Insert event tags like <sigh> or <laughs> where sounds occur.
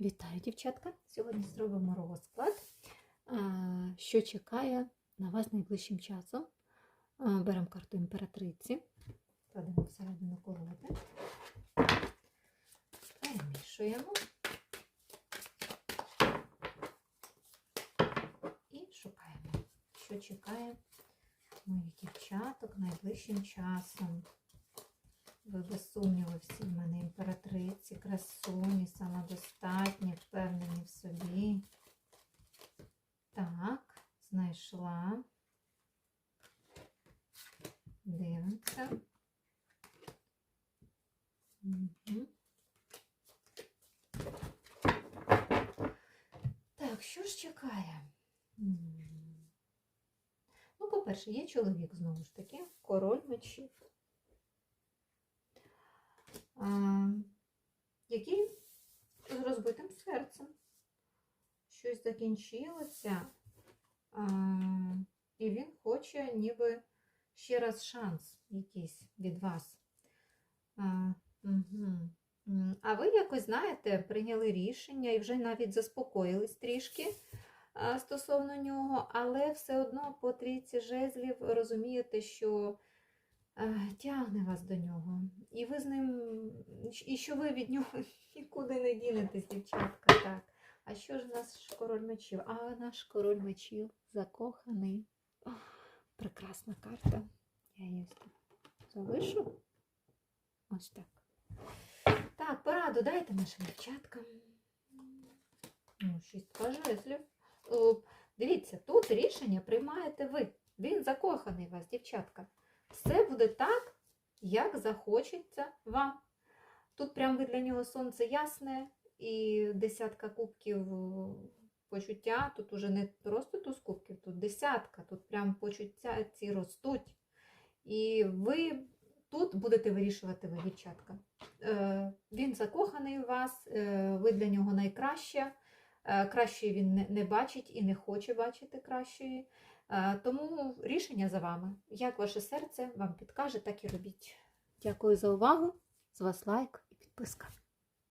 Вітаю, дівчатка! Сьогодні зробимо розклад, що чекає на вас найближчим часом. Беремо карту імператриці, кладемо всередину колоди, перемішуємо і шукаємо, що чекає моїх дівчаток найближчим часом. Ви без сумніву всі в мене імператриці, красуні, самодостатні, впевнені в собі. Так, знайшла. Дивимося. Угу. Так, що ж чекає? Ну, по-перше, є чоловік знову ж таки, король мечів. А, який з розбитим серцем. Щось закінчилося, і він хоче ніби ще раз шанс якийсь від вас. А, ви якось, знаєте, прийняли рішення і вже навіть заспокоїлись трішки стосовно нього, але все одно по трійці жезлів розумієте, що е, тягне вас до нього. І ви з ним, і що ви від нього <laughs> нікуди не дінетесь, дівчатка. Так. А що ж наш король мечів? А наш король мечів закоханий. О, прекрасна карта. Я її залишу. Ось так. Так, пораду дайте нашим дівчаткам. Ну, шістка жезлів. О, Дивіться, тут рішення приймаєте ви. Він закоханий вас, дівчатка. Все буде так, як захочеться вам. Тут прям ви для нього сонце ясне і десятка кубків почуття. Тут уже не просто туз кубків, тут десятка, тут прям почуття ці ростуть. І ви тут будете вирішувати ви, дівчатка. Е, Він закоханий в вас, е, ви для нього найкраща. Е, Кращої він не- бачить і не хоче бачити кращої. Е, Тому рішення за вами. Як ваше серце вам підкаже, так і робіть. Дякую за увагу. З вас лайк і підписка.